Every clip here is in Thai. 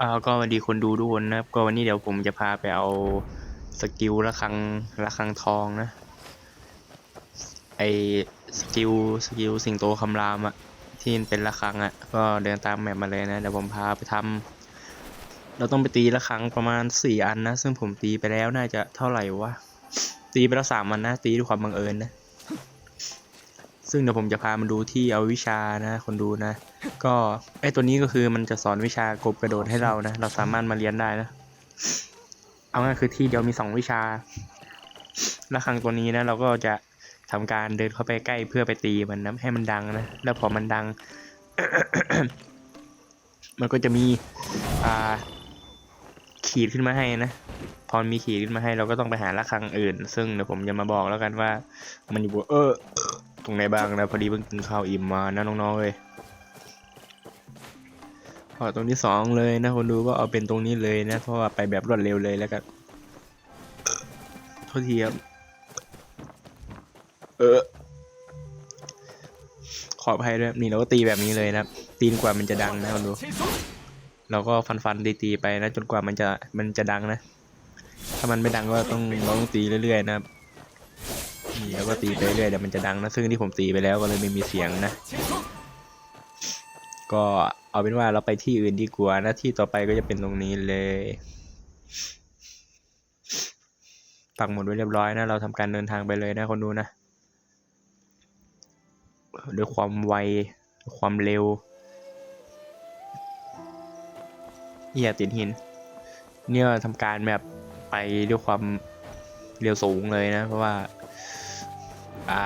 อ่าก็สวัสดีคนดูทุกคนนะครับ ก็วันนี้เดี๋ยวผมจะพาไปเอาสกิลระฆังระฆังทองนะ ไอสกิลสกิลสิงโตคำรามอะที่เป็นระฆังอะก็เดินตามแมปมาเลยนะเดี๋ยวผมพาไปทำเราต้องไปตีระฆังประมาณสี่อันนะ ซึ่งผมตีไปแล้วน่าจะเท่าไหร่วะตีไปแล้วสามอันนะ ตีด้วยความบังเอิญนะ ซึ่งเดี๋ยวผมจะพามาดูที่เอาวิชานะ คนดูนะ ก็ไอตัวนี้ก็คือมันจะสอนวิชากบกระโดดให้เรานะ เราสามารถมาเรียนได้นะ เอาง่ายคือที่เดียวมีสองวิชาระฆังตัวนี้นะ เราก็จะทำการเดินเข้าไปใกล้เพื่อไปตีมันนะให้มันดังนะ แล้วพอมันดัง มันก็จะมีอ่าขีดขึ้นมาให้นะพอมีขีดขึ้นมาให้เราก็ต้องไปหาระฆังอื่น ซึ่งเดี๋ยวผมจะมาบอกแล้วกันว่า มันอยู่เออ ตรงไหนบ้างนะ พอดีเพิ่งกินข้าวอิ่มมานะน้องๆเลยขอตรงที่สองเลยนะคนดูก็เอาเป็นตรงนี้เลยนะ เพราะว่าไปแบบรวดเร็วเลยแล้วกันโทษทีครับเออขออภัยด้วยนี่เราก็ตีแบบนี้เลยนะตีนกว่ามันจะดังนะคนดู เราก็ฟันฟันตีตีๆไปนะ จนกว่ามันจะมันจะดังนะ ถ้ามันไม่ดังก็ต้องราต้องตีเรื่อยๆนะครับ แล้วก็ตีไปเรื่อยเดี๋ยวมันจะดังนะซึ่งที่ผมตีไปแล้วก็เลยไม่มีเสียงนะ ก็เอาเป็นว่าเราไปที่อื่นดีกว่านะที่ต่อไปก็จะเป็นตรงนี้เลยปักหมุดไว้เรียบร้อยนะ เราทำการเดินทางไปเลยนะคนดูนะด้วยความไวความเร็วเหี้ยติดหิน เนี่ยทำการแบบไปด้วยความเร็วสูงเลยนะ เพราะว่า อ่า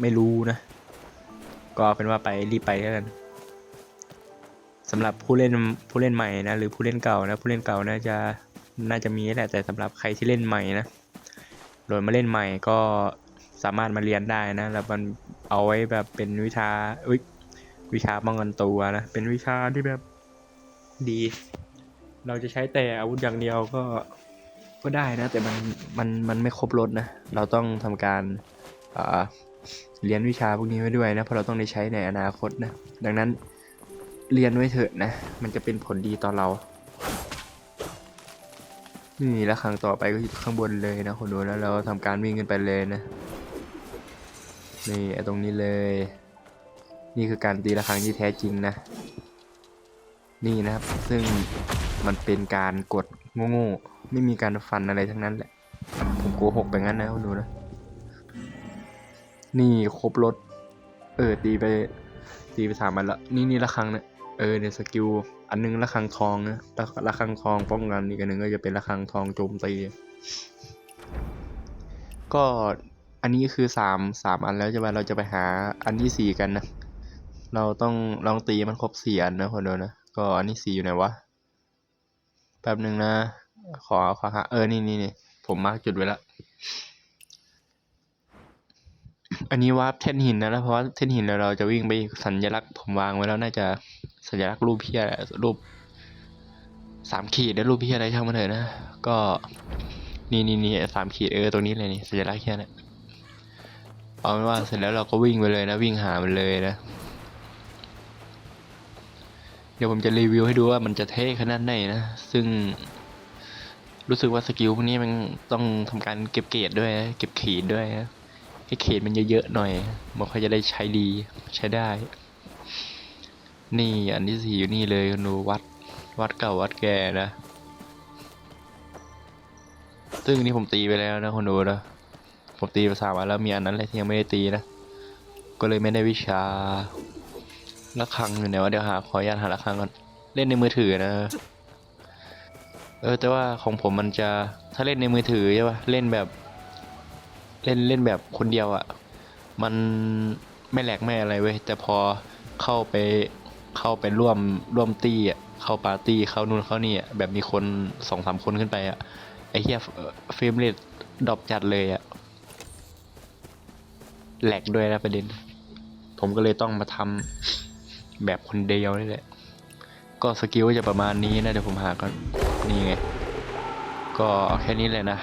ไม่รู้นะ ก็เป็นว่าไปรีบไปแล้วกันสำหรับผู้เล่นผู้เล่นใหม่นะ หรือผู้เล่นเก่านะ ผู้เล่นเก่าน่าจะน่าจะมีแหละแต่สำหรับใครที่เล่นใหม่นะโดยมาเล่นใหม่ก็สามารถมาเรียนได้นะ แล้วมันเอาไว้แบบเป็นวิชาอุ๊ยวิชาป้องกันตัวนะ เป็นวิชาที่แบบดี เราจะใช้แต่อาวุธอย่างเดียวก็ ก็ได้นะ แต่มันมันมันไม่ครบรถนะ เราต้องทำการเรียนวิชาพวกนี้ไว้ด้วยนะเพราะเราต้องได้ใช้ในอนาคตนะ ดังนั้นเรียนไว้เถอะนะ มันจะเป็นผลดีต่อเรา นี่แล้วครั้งต่อไปก็อยู่ข้างบนเลยนะคนดูแล้วเราทำการวิ่งขึ้นไปเลยนะ นี่ตรงนี้เลย นี่คือการตีระฆังที่แท้จริงนะ นี่นะครับ ซึ่งมันเป็นการกดโง่ๆ ไม่มีการฟันอะไรทั้งนั้นแหละ ผมโกหกไปงั้นนะคนดูนะ นี่ครบรถ เออตีไป ตีไปสามอันละ นี่นี่ระฆังเนี่ยเออเนี่ยสกิลอันนึงระฆังทองนะระระฆังทองป้องกันอีกอันนึงก็จะเป็นระฆังทองโจมตี ก็อันนี้คือสามสามอันแล้วใช่ไหมเราจะไปหาอันที่สี่กันนะ เราต้องลองตีมันครบสี่อันนะคนเดียวนะ ก็อันที่สี่อยู่ไหนวะ แป๊บหนึ่งนะ ขอขอหาเออนี่นี่นี่ผมมาร์กจุดไว้แล้วอันนี้วาร์ปแท่นหินนะแล้วเพราะว่าแท่นหินแล้วเราจะวิ่งไปสัญลักษณ์ผมวางไว้แล้วน่าจะสัญลักษณ์รูปเพี้ยรูปสามขีดแล้วรูปเพี้ยอะไรช่างมันเถอะนะก็นี่นี่นี่สามขีดเออตรงนี้เลยนี่สัญลักษณ์เพี้ยนะเอาเป็นว่าเสร็จแล้วเราก็วิ่งไปเลยนะวิ่งหามันเลยนะเดี๋ยวผมจะรีวิวให้ดูว่ามันจะเท่ขนาดไหนนะ ซึ่ง รู้สึกว่าสกิลพวกนี้มันต้องทำการเก็บเกรดด้วย เก็บขีดด้วยนะให้เขตมันเยอะๆหน่อย มันค่อยจะได้ใช้ดีใช้ได้ นี่อันที่สี่อยู่นี่เลยดูวัดวัดเก่าวัดแก่นะ ซึ่งนี่ผมตีไปแล้วนะคุณดูนะผมตีไปสามวันแล้วมีอันนั้นแหละที่ยังไม่ได้ตีนะ ก็เลยไม่ได้วิชาระฆังอยู่ไหนวะเดี๋ยวหาขออนุญาตหาระฆังก่อน เล่นในมือถือนะ เออแต่ว่าของผมมันจะถ้าเล่นในมือถือใช่ปะเล่นแบบเล่นเล่นแบบคนเดียวอะ่ะ มันไม่แหลกไม่อะไรเว้ยแต่พอเข้าไปเข้าไปร่วมร่วมตี้อะเข้าปาร์ตี้เข้านู่นเข้านี่อะแบบมีคนสองสามคนขึ้นไปอะไอ้เหี้ยเฟรมเรทดรอปจัดเลยอะแหลกด้วยนะประเด็น ผมก็เลยต้องมาทำแบบคนเดียวนี่แหละ ก็สกิลก็จะประมาณนี้นะเดี๋ยวผมหาก่อน นี่ไง ก็แค่นี้เลยนะ